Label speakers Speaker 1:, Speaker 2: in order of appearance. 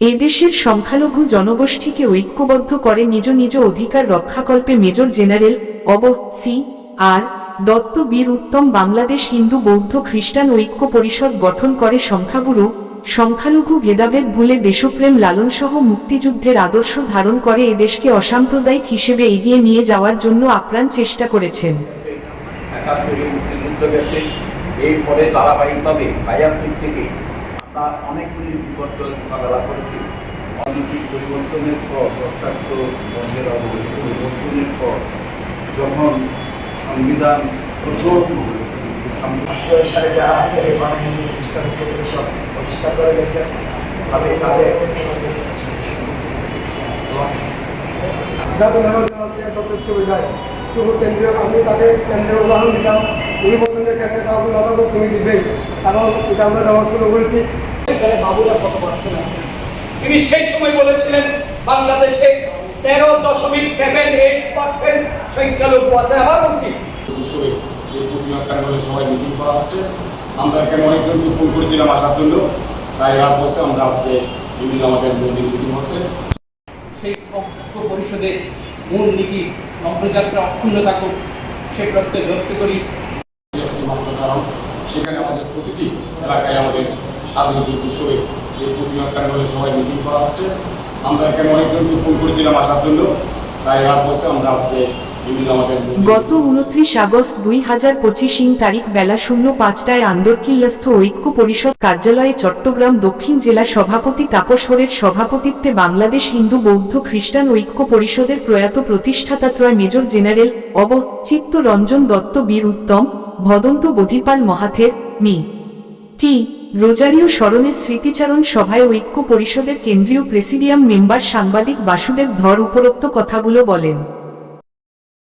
Speaker 1: এদেশের সংখ্যালঘু জনগোষ্ঠীকে ঐক্যবদ্ধ করে নিজ নিজ অধিকার রক্ষাকল্পে মেজর জেনারেল অব সি আর দত্ত বীর উত্তম বাংলাদেশ হিন্দু বৌদ্ধ খ্রিস্টান ঐক্য পরিষদ গঠন করে সংখ্যাগুরু, সংখ্যালঘু ভেদাভেদ ভুলে দেশপ্রেম লালনসহ মুক্তিযুদ্ধের আদর্শ ধারণ করে এদেশকে অসাম্প্রদায়িক হিসেবে এগিয়ে নিয়ে যাওয়ার জন্য আপ্রাণ চেষ্টা করেছেন।
Speaker 2: মুক্তিযুদ্ধ এরপরে ধারাবাহিকভাবে থেকে আমরা অনেকগুলি বিপর্যয় মোকাবেলা করেছি। রাজনৈতিক পরিবর্তনের পর রক্তাক্ত বন্ধের অবস্থা পরিবর্তনের পর যখন সংবিধান
Speaker 3: রাষ্ট্রীয় সালে যারা আজকের এই বাংলাহিন্দু খ্রিস্টান পরিষদ প্রতিষ্ঠা করে গেছেন আমি তাদের
Speaker 4: যাতে তবু কেন্দ্রীয় আমি তাদের কেন্দ্রের উদাহরণ দিলাম এই বন্ধনের কেন্দ্রে কাউকে লতা তো তুমি দিবেই। কারণ এটা আমরা দেওয়া শুরু করেছি।
Speaker 5: এখানে বাবুরা কত পার্সেন্ট আছে? তিনি সেই সময় বলেছিলেন বাংলাদেশে তেরো দশমিক সেভেন এইট পার্সেন্ট সংখ্যালঘু আছে। আবার বলছি।
Speaker 6: সবাই মিটিং করা হচ্ছে। আমরা অনেকজনকে ফোন করেছিলাম আসার জন্য। তাই আর বলছে আমরা আজকে ইন্দিরা আমাদের মন্দির মিটিং হচ্ছে।
Speaker 5: সেই পরিষদের মূল নীতি অগ্রযাত্রা অক্ষুণ্ণ থাকুক সে প্রত্যয় ব্যক্ত করি।
Speaker 6: কারণ সেখানে আমাদের প্রতিটি এলাকায় আমাদের স্বাধীন বিষয়ে এই প্রতিমা প্যান্ডেলে সবাই মিটিং করা হচ্ছে। আমরা এখানে অনেকজনকে ফোন করেছিলাম আসার জন্য। তাই আর বলছে আমরা আজকে
Speaker 1: গত উনত্রিশ আগস্ট দুই হাজার পঁচিশ তারিখ বেলা শূন্য পাঁচটায় আন্দরকিল্লাস্থ ঐক্য পরিষদ কার্যালয়ে চট্টগ্রাম দক্ষিণ জেলা সভাপতি তাপস হরের সভাপতিত্বে বাংলাদেশ হিন্দু বৌদ্ধ খ্রিস্টান ঐক্য পরিষদের প্রয়াত প্রতিষ্ঠাতা ত্রয় মেজর জেনারেল অব চিত্ত রঞ্জন দত্ত বীর উত্তম, ভদন্ত বধিপাল মহাথের, মি. টি. রোজারিও স্মরণে স্মৃতিচারণ সভায় ঐক্য পরিষদের কেন্দ্রীয় প্রেসিডিয়াম মেম্বার সাংবাদিক বাসুদেব ধর উপরোক্ত কথাগুলো বলেন।